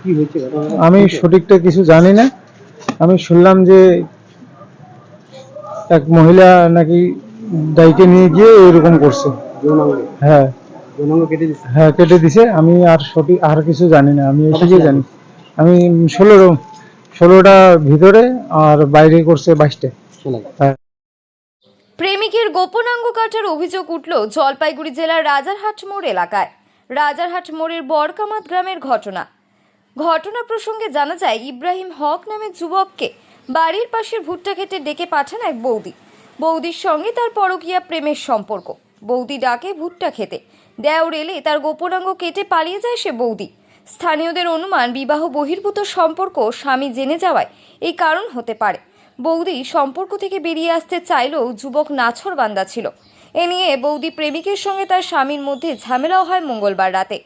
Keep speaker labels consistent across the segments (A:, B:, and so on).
A: কি হয়েছে ঘটনাটা?
B: আমি সঠিকটা কিছু জানি না। আমি শুনলাম যে এক মহিলা নাকি ডাইকে নিয়ে গিয়ে এরকম করছে। হ্যাঁ। হ্যাঁ কেটে দিছে। আমি আর সঠিক আর কিছু জানি না। আমি
A: ছিলেন?
B: জানি? আমি ষোলো ষোলোটা ভিতরে আর বাইরে করছে বাইশটা। হ্যাঁ।
C: প্রেমিকের গোপনাঙ্গ কাটার অভিযোগ উঠল জলপাইগুড়ি জেলার রাজারহাট মোড় এলাকায়। রাজারহাট মোড়ের বরকামাত গ্রামের ঘটনা। ঘটনা প্রসঙ্গে জানা যায়, ইব্রাহিম হক নামের যুবককে বাড়ির পাশের ভুট্টা খেতে ডেকে পাঠান এক বৌদি। বৌদির সঙ্গে তার পরকীয়া প্রেমের সম্পর্ক। বৌদি ডাকে ভুট্টা খেতে। দেওর এলে তার গোপনাঙ্গ কেটে পালিয়ে যায় সে বৌদি। স্থানীয়দের অনুমান, বিবাহ বহির্ভূত সম্পর্ক স্বামী জেনে যাওয়ায় এই কারণ হতে পারে। বৌদি সম্পর্ক থেকে বেরিয়ে আসতে চাইলেও যুবক নাছর বান্দা ছিল। এ নিয়ে বৌদি প্রেমিকের সঙ্গে তার স্বামীর মধ্যে ঝামেলাও হয় মঙ্গলবার রাতে।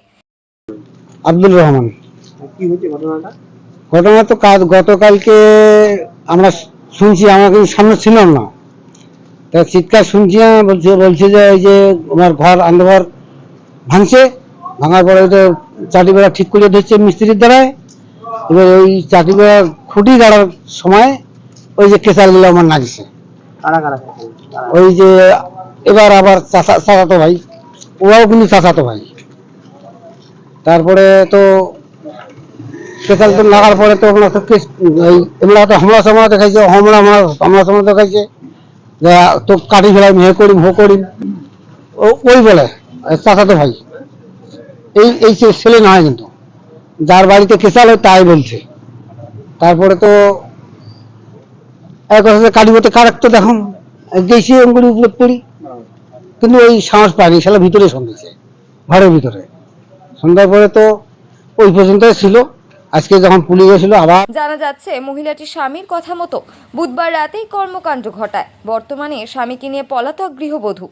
D: আব্দুল রহমান।
A: কি হয়েছে ঘটনাটা?
D: ঘটনা তো কাজ গতকালকে আমরা শুনছি আমাকে সামনে ছিলাম না। তা চিৎকার শুনছি না, বলছে বলছে যে এই যে আমার ঘর আন্দাঘর ভাঙছে ভাঙার পরে তো চাটি বেড়া ঠিক করে দিচ্ছে মিস্ত্রির দ্বারায়। এবার ওই চাটি বেড়া খুঁটি গাড়ার সময় ওই যে কেসারগুলো আমার?
A: কারা?
D: ওই যে এবার আবার চাচা, চাচাতো ভাই, ওরাও কিন্তু চাচাতো ভাই। তারপরে তো কেসাল তো লাগার পরে তো আপনার কেস এই তো হামলা সামলা দেখাইছে, হামলা আমার হামলা সামলা দেখাইছে। যে তো কাটি ফেলাই হে করিম হো করিম ওই বলে চাচাতো ভাই। এই এই ছেলে নয় কিন্তু, যার বাড়িতে কেসাল হয় তাই বলছে। তারপরে তো এক কথা কালীপথে কারেক্ট তো দেখুন গেছি অঙ্গুলি উপলব্ধ করি কিন্তু ওই সাহস পাইনি সেটা ভিতরে সন্ধ্যেছে ঘরের ভিতরে। সন্ধ্যার পরে তো ওই পর্যন্তই ছিল। আজকে যখন পুলিশ গেছিল আবার
C: জানা যাচ্ছে মহিলাটি স্বামীর কথা মতো বুধবার রাতেই কর্মকাণ্ড ঘটায়। বর্তমানে স্বামীকে নিয়ে পলাতক গৃহবধূ।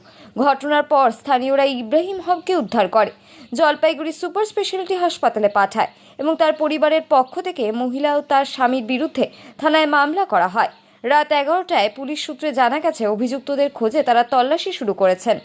C: ঘটনার পর স্থানীয়রা ইব্রাহিম হককে উদ্ধার করে। জলপাইগুড়ি সুপার স্পেশালিটি হাসপাতালে পাঠায় এবং তার পরিবারের পক্ষ থেকে মহিলা ও তার স্বামীর বিরুদ্ধে থানায় মামলা করা হয়। রাত এগারোটায় পুলিশ সূত্রে জানা গেছে অভিযুক্তদের খোঁজে তারা তল্লাশি শুরু করেছেন।